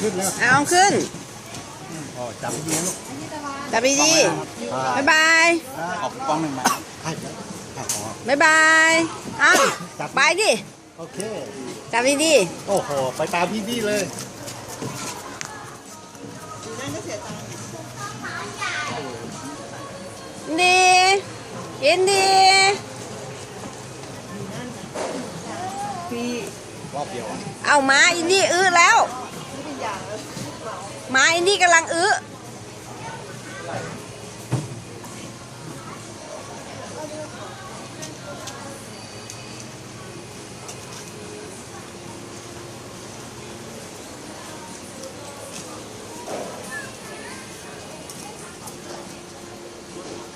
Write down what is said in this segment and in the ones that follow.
ขึ้นแล้วเอาเอาขึ้นอ๋อจับดีลูกจับดีดีบ๊ายบายออกกล้องหนึ่งมาให้ให้อ๋อบ๊ายบายเอาไปดิโอเคจับดีดีโอ้โหไปตามพี่พี่เลยดียินดี รอบเดียวอะเอามาอินดี้อื้อแล้วมาอินดี้กำลังอื้อ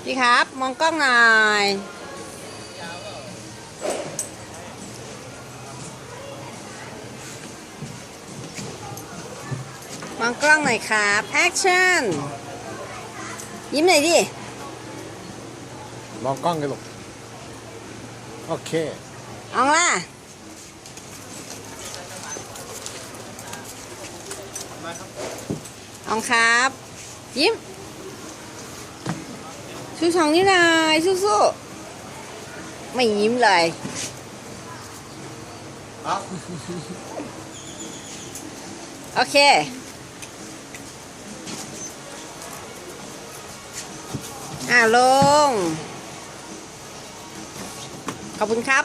พี่ครับ มองกล้องหน่อย มองกล้องหน่อยครับแอคชั่นยิ้มหน่อยดิมองกล้องกันลูกโอเคเอองล่ะเอองครับ ยิ้มชูสองนิ้วหน่อยสู้ๆไม่ยิ้มเลยครับโอเค อ่าลง ขอบคุณครับ